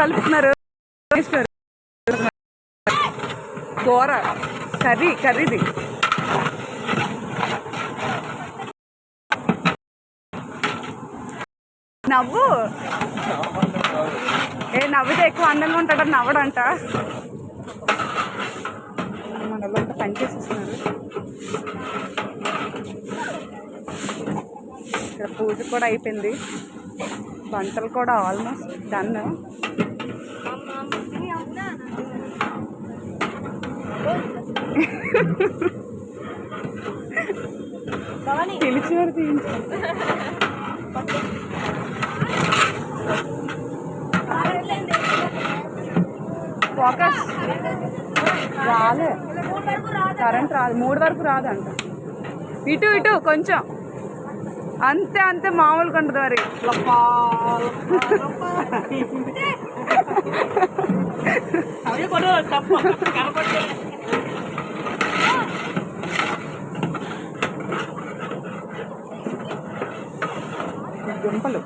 కలుపుతున్నారు. కూర కర్రీ కర్రీది. నవ్వు. ఏ నవ్వితే ఎక్కువ అందంగా ఉంటాడని నవ్వడంట. మనలో పని చేసేస్తున్నారు. ఇక్కడ పూజ కూడా అయిపోయింది. వంటలు కూడా ఆల్మోస్ట్ డన్ తీయించారు ఫోకస్. రాలే. కరెంట్ రాదు మూడు వరకు రాదంట. ఇటు ఇటు కొంచెం. అంతే అంతే మామూలుగా ఉంటుంది మరి. దుంపలు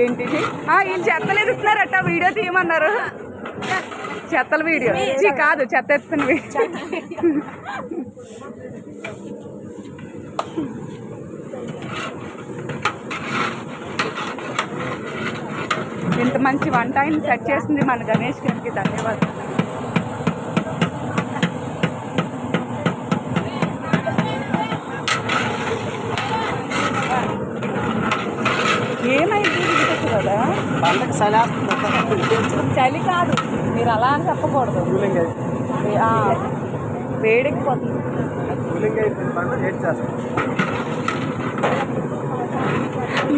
ఏంటిది ఆ, ఈయన చెత్తలు ఎదుగుతున్నారట వీడియో తీయమన్నారు. చెత్తల వీడియో. కాదు చెత్త ఎత్తున్న వీడియో. మంచి వంట ఆయన సెట్ చేసింది మన గణేష్ గారికి ధన్యవాదాలు. ఏమైంది? కదా చలి కాదు. మీరు అలా అని చెప్పకూడదు. ఆ, వేడెక్కిపోతుంది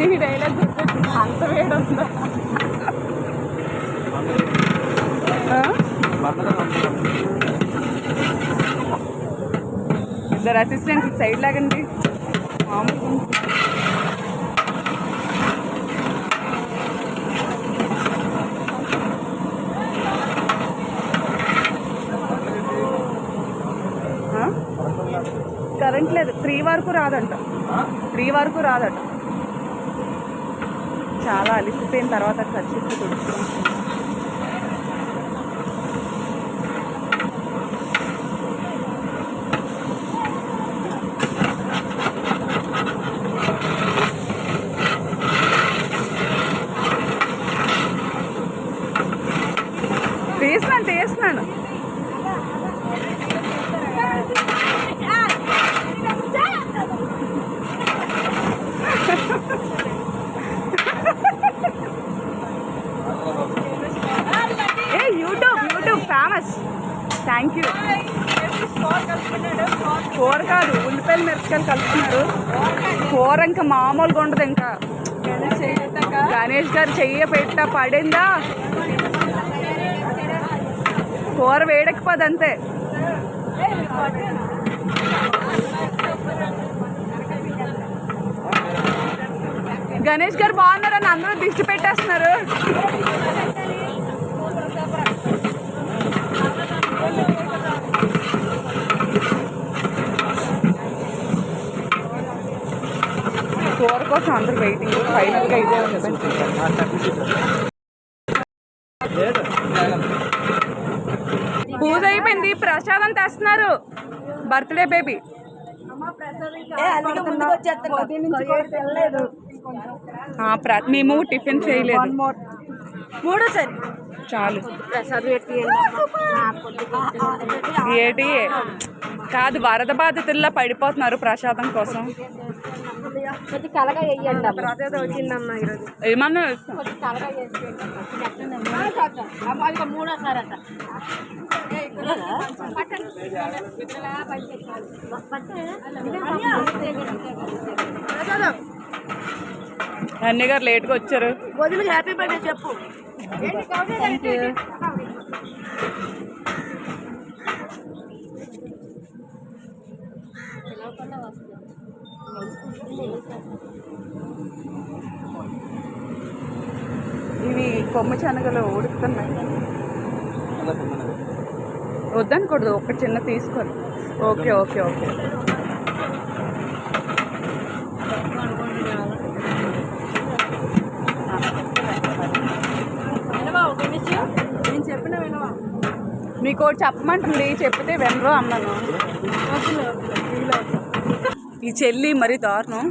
నీ డైలాగ్ అంత వేడి ఉందా? ఇద్దరు అసిస్టెంట్ సైడ్ లాగండి. మామూలు కరెంట్ లేదు. త్రీ వరకు రాదంట. త్రీ వరకు రాదంట. చాలా అలిసిపోయిన తర్వాత ఖర్చు తుడుచుకుంటుంది యూట్యూబ్ థ్యాంక్ యూ కూర కాదు ఉల్లిపాయలు మిరపకాయలు కలుపుతున్నారు కూర ఇంకా మామూలుగా ఉండదు ఇంకా. గణేష్ గారు చెయ్య పెట్ట పడిందా? కూర వేడకపోదు అంతే. గణేష్ గారు బాగున్నారని అందరూ దిష్టి పెట్టేస్తున్నారు. కూర కోసం అందరూ వెయిటింగ్ ఫైనల్గా ఇదే పూజ అయిపోయింది. ప్రసాదం తెస్తున్నారు. బర్త్డే బేబీ మేము టిఫిన్ చేయలేదు. మూడో సరి. చాలు. ఏటి? కాదు వరద బాధితుల్లో పడిపోతున్నారు ప్రసాదం కోసం. కొద్ది కలగా వేయండి ప్రసాద్ వచ్చిందమ్మా ఈరోజు. ఏమన్నా? కొద్ది కలగా వేసి మూడోసారి అట అన్ని గారు లేట్గా వచ్చారు. వదిలి హ్యాపీ బర్త్డే చెప్పు. కొమ్మ శనగలు ఉడుకుతున్నాయి. వద్దనకూడదు ఒక చిన్న తీసుకొని. Okay okay okay. నేను చెప్పిన వినవా? మీకు చెప్పమంటుంది చెప్తే వినరు అన్నాను. ఈ చెల్లి మరి దారుణం.